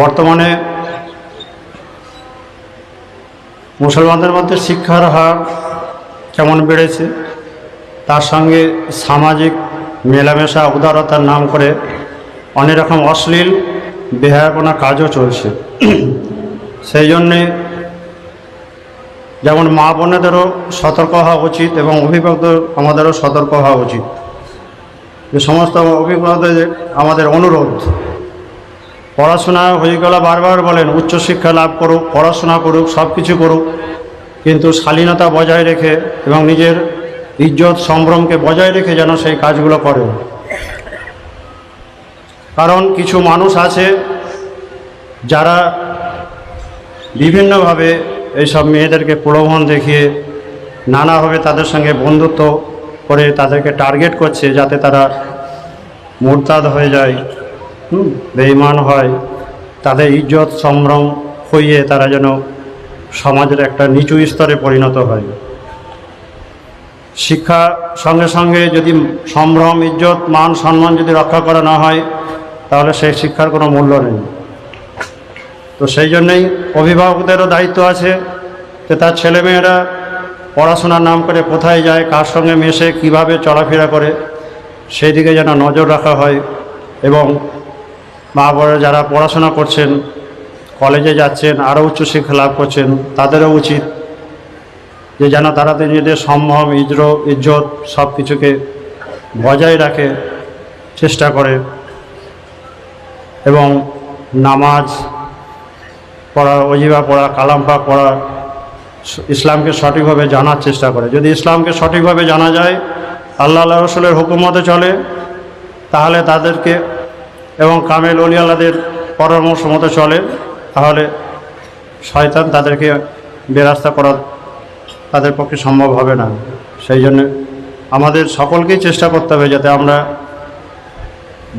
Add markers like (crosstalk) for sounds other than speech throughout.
বর্তমানে মুসলমানদের মধ্যে শিক্ষার হার কেমন বেড়েছে? তার সঙ্গে সামাজিক মেলামেশা, উদারতার নাম করে অনেক রকম অশ্লীল, বেহায়াপনা কাজও চলছে। সেই জন্যে যেমন মা বোনেদেরও সতর্ক হওয়া উচিত এবং অভিভাবকদের, আমাদেরও সতর্ক হওয়া উচিত। যে সমস্ত অভিভাবকদের আমাদের অনুরোধ পড়াশোনা হয়ে গেলে বারবার বলেন, উচ্চশিক্ষা লাভ করুক, পড়াশোনা করুক, সব কিছু করুক। কিন্তু শালীনতা বজায় রেখে এবং নিজের ইজ্জত, সম্ভ্রমকে বজায় রেখে যেন সেই কাজগুলো করে কারণ কিছু মানুষ আছে যারা বিভিন্নভাবে এইসব মেয়েদেরকে প্রলোভন দেখিয়ে নানাভাবে তাদের সঙ্গে বন্ধুত্ব করে তাদেরকে টার্গেট করছে যাতে তারা মোরতাদ হয়ে যায়। বেঈমান হয়, তাদের ইজ্জত সম্ভ্রম হইয়ে তারা যেন সমাজের একটা নিচু স্তরে পরিণত হয়। শিক্ষা সঙ্গে সঙ্গে যদি সম্ভ্রম, ইজ্জত, মান, সম্মান যদি রক্ষা করা না হয়, তাহলে সেই শিক্ষার কোনো মূল্য নেই। তো সেই জন্যেই অভিভাবকদেরও দায়িত্ব আছে যে তার ছেলেমেয়েরা পড়াশোনার নাম করে কোথায় যায়, কার সঙ্গে মেশে, কীভাবে চলাফেরা করে, সেই দিকে যেন নজর রাখা হয় এবং মা বড় যারা পড়াশোনা করছেন, কলেজে যাচ্ছেন আরও উচ্চশিক্ষা লাভ করছেন, তাদেরও উচিত যে যেন তারা নিজেদের সম্ভ্রম ইজ্র ইজ্জত সব কিছুকে বজায় রাখে, চেষ্টা করে এবং নামাজ পড়া অজিবা পড়া কালাম্পা পড়া ইসলামকে সঠিকভাবে জানার চেষ্টা করে। যদি ইসলামকে সঠিকভাবে জানা যায়, আল্লাহ আল্লাহ রসুলের হুকুমতে চলে, তাহলে তাদেরকে এবং কামেল অলিয়ালাদের পরামর্শ মতো চলে, তাহলে শয়তান তাদেরকে বেরাস্তা করা তাদের পক্ষে সম্ভব হবে না। সেই জন্য আমাদের সকলকেই চেষ্টা করতে হবে যাতে আমরা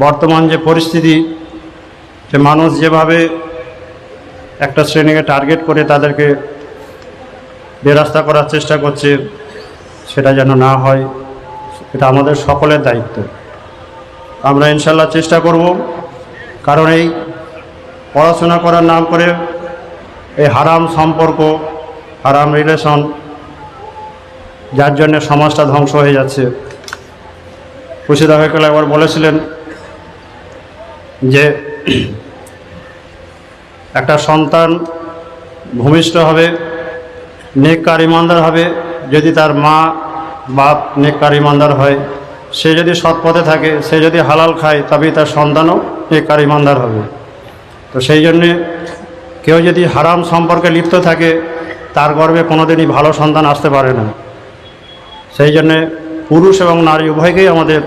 বর্তমান যে পরিস্থিতি, যে মানুষ যেভাবে একটা শ্রেণীকে টার্গেট করে তাদেরকে বেরাস্তা করার চেষ্টা করছে, সেটা যেন না হয়, এটা আমাদের সকলের দায়িত্ব। আমরা ইনশাল্লাহ চেষ্টা করব, কারণ এই পড়াশোনা করার নাম করে এই হারাম সম্পর্ক, হারাম রিলেশন যার জন্য সমাজটা ধ্বংস হয়ে যাচ্ছে। খুশিদা হয়েকল একবার বলেছিলেন যে, একটা সন্তান ভূমিষ্ঠ হবে, নেককার ইমানদার হবে, যদি তার মা, বাপ নেককার ইমানদার হয়। সে যদি সৎ পথে থাকে, সে যদি হালাল খায়, তবেই তার সন্তানও নেককার ইমানদার হবে তো সেই জন্যে কেউ যদি হারাম সম্পর্কে লিপ্ত থাকে, তার গর্বে কোনোদিনই ভালো সন্তান আসতে পারে না সেই জন্যে পুরুষ এবং নারী উভয়কেই আমাদের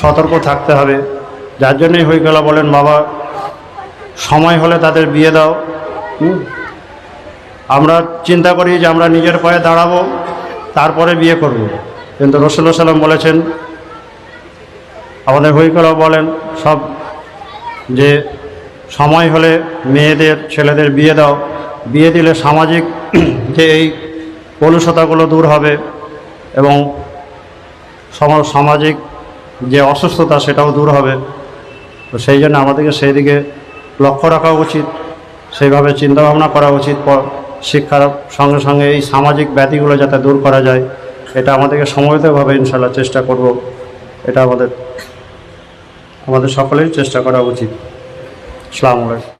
সতর্ক থাকতে হবে যার জন্যই গেল বলেন, বাবা, সময় হলে তাদের বিয়ে দাও। আমরা চিন্তা করি যে আমরা নিজের পায়ে দাঁড়াবো, তারপরে বিয়ে করব। কিন্তু রসুল্লাহ সাল্লাম বলেছেন আমাদের হইকলাও বলেন, সব যে সময় হলে মেয়েদের, ছেলেদের বিয়ে দাও, বিয়ে দিলে সামাজিক (clears throat) যে এই কলুষতাগুলো দূর হবে এবং সম- সামাজিক যে অসুস্থতা সেটাও দূর হবে। তো সেই জন্য আমাদেরকে সেই দিকে লক্ষ্য রাখা উচিত, সেইভাবে চিন্তাভাবনা করা উচিত শিক্ষার সঙ্গে সঙ্গে এই সামাজিক ব্যাধিগুলো যাতে দূর করা যায়, এটা আমাদেরকে সময়তভাবে ইনশাল্লাহ চেষ্টা করব, এটা আমাদের আমাদের সকলেই চেষ্টা করা উচিত। সালামালাইকুম